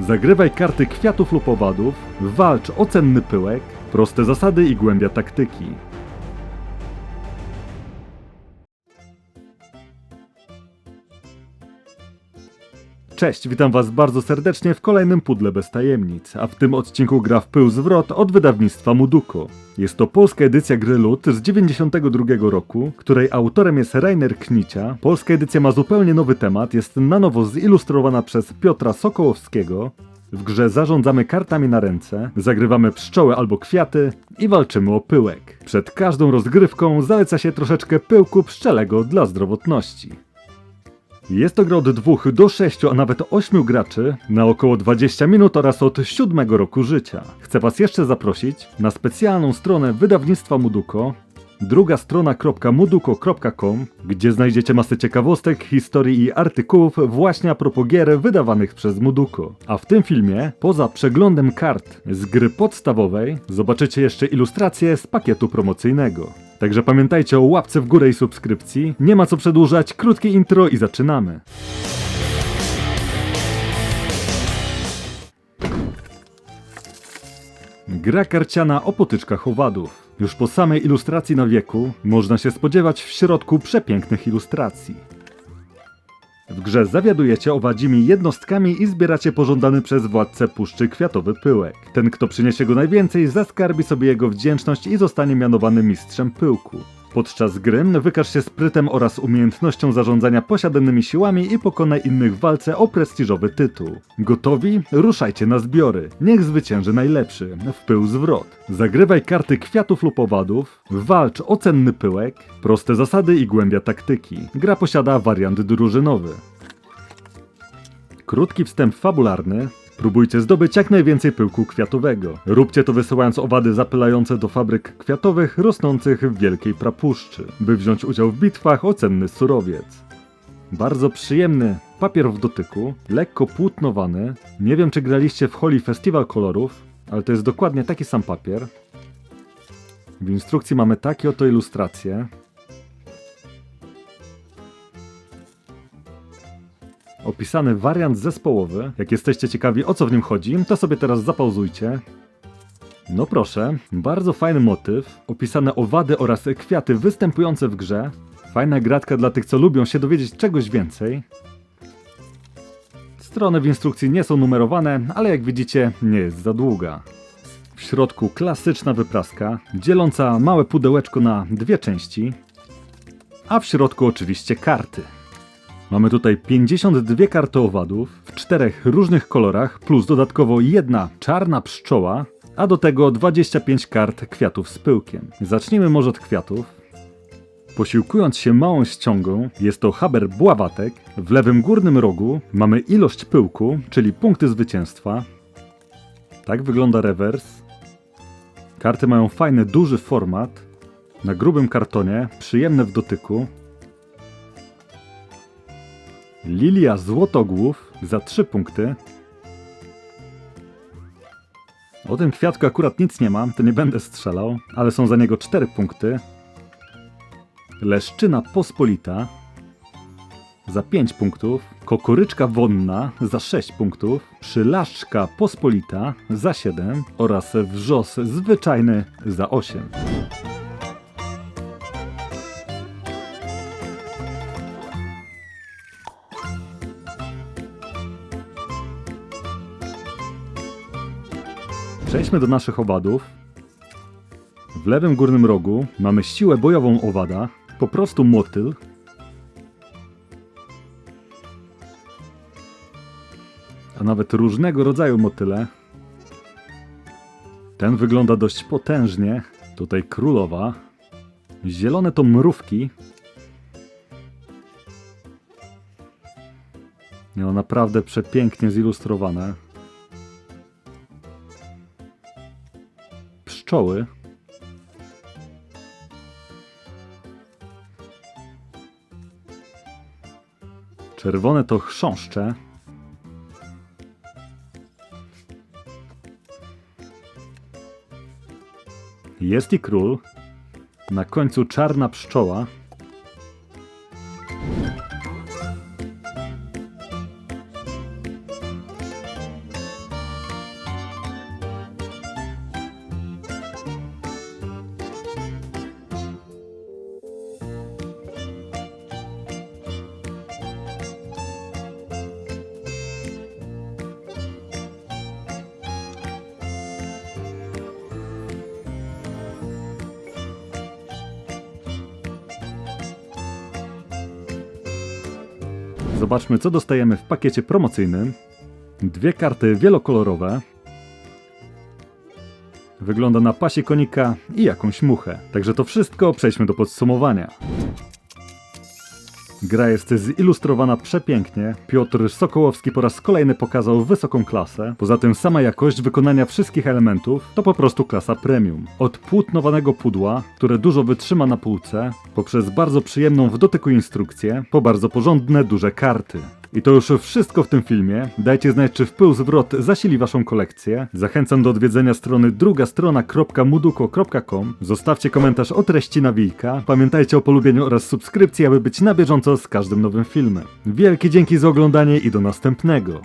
Zagrywaj karty kwiatów lub owadów, walcz o cenny pyłek, proste zasady i głębia taktyki. Cześć, witam Was bardzo serdecznie w kolejnym Pudle bez tajemnic, a w tym odcinku gra w pył zwrot od wydawnictwa Muduko. Jest to polska edycja gry LUT z 92 roku, której autorem jest Rainer Knicia. Polska edycja ma zupełnie nowy temat, jest na nowo zilustrowana przez Piotra Sokołowskiego. W grze zarządzamy kartami na ręce, zagrywamy pszczoły albo kwiaty i walczymy o pyłek. Przed każdą rozgrywką zaleca się troszeczkę pyłku pszczelego dla zdrowotności. Jest to gra od 2 do 6, a nawet 8 graczy na około 20 minut oraz od 7 roku życia. Chcę Was jeszcze zaprosić na specjalną stronę wydawnictwa Muduko, druga strona.muduko.com, gdzie znajdziecie masę ciekawostek, historii i artykułów właśnie a propos gier wydawanych przez Muduko. A w tym filmie, poza przeglądem kart z gry podstawowej, zobaczycie jeszcze ilustracje z pakietu promocyjnego. Także pamiętajcie o łapce w górę i subskrypcji. Nie ma co przedłużać, krótkie intro i zaczynamy. Gra karciana o potyczkach owadów. Już po samej ilustracji na wieku można się spodziewać w środku przepięknych ilustracji. W grze zawiadujecie owadzimi jednostkami i zbieracie pożądany przez władcę puszczy kwiatowy pyłek. Ten, kto przyniesie go najwięcej, zaskarbi sobie jego wdzięczność i zostanie mianowany mistrzem pyłku. Podczas gry wykaż się sprytem oraz umiejętnością zarządzania posiadanymi siłami i pokonaj innych w walce o prestiżowy tytuł. Gotowi? Ruszajcie na zbiory. Niech zwycięży najlepszy. W pył zwrot. Zagrywaj karty kwiatów lub owadów. Walcz o cenny pyłek. Proste zasady i głębia taktyki. Gra posiada wariant drużynowy. Krótki wstęp fabularny. Próbujcie zdobyć jak najwięcej pyłku kwiatowego. Róbcie to wysyłając owady zapylające do fabryk kwiatowych rosnących w wielkiej prapuszczy, by wziąć udział w bitwach o cenny surowiec. Bardzo przyjemny papier w dotyku, lekko płótnowany. Nie wiem czy graliście w Holi Festival kolorów, ale to jest dokładnie taki sam papier. W instrukcji mamy takie oto ilustracje. Opisany wariant zespołowy. Jak jesteście ciekawi o co w nim chodzi, to sobie teraz zapauzujcie. No proszę, bardzo fajny motyw, opisane owady oraz kwiaty występujące w grze. Fajna gratka dla tych, co lubią się dowiedzieć czegoś więcej. Strony w instrukcji nie są numerowane, ale jak widzicie, nie jest za długa. W środku klasyczna wypraska, dzieląca małe pudełeczko na dwie części, a w środku oczywiście karty. Mamy tutaj 52 karty owadów w czterech różnych kolorach, plus dodatkowo jedna czarna pszczoła, a do tego 25 kart kwiatów z pyłkiem. Zacznijmy może od kwiatów. Posiłkując się małą ściągą, jest to haber bławatek. W lewym górnym rogu mamy ilość pyłku, czyli punkty zwycięstwa. Tak wygląda rewers. Karty mają fajny, duży format. Na grubym kartonie, przyjemne w dotyku. Lilia Złotogłów za 3 punkty. O tym kwiatku akurat nic nie mam, to nie będę strzelał, ale są za niego 4 punkty. Leszczyna Pospolita za 5 punktów. Kokoryczka Wonna za 6 punktów. Przylaszczka Pospolita za 7 oraz wrzos zwyczajny za 8. Przejdźmy do naszych owadów. W lewym górnym rogu mamy siłę bojową owada, po prostu motyl. A nawet różnego rodzaju motyle. Ten wygląda dość potężnie. Tutaj królowa. Zielone to mrówki. No naprawdę przepięknie zilustrowane. Pszczoły. Czerwone to chrząszcze. Jest i król. Na końcu czarna pszczoła. Zobaczmy, co dostajemy w pakiecie promocyjnym. Dwie karty wielokolorowe. Wygląda na pasie konika i jakąś muchę. Także to wszystko, przejdźmy do podsumowania. Gra jest zilustrowana przepięknie. Piotr Sokołowski po raz kolejny pokazał wysoką klasę. Poza tym sama jakość wykonania wszystkich elementów to po prostu klasa premium. Od płótnowanego pudła, które dużo wytrzyma na półce, poprzez bardzo przyjemną w dotyku instrukcję, po bardzo porządne, duże karty. I to już wszystko w tym filmie. Dajcie znać, czy wpływ zwrot zasili waszą kolekcję. Zachęcam do odwiedzenia strony drugastrona.muduko.com. Zostawcie komentarz o treści nawijka. Pamiętajcie o polubieniu oraz subskrypcji, aby być na bieżąco z każdym nowym filmem. Wielkie dzięki za oglądanie i do następnego.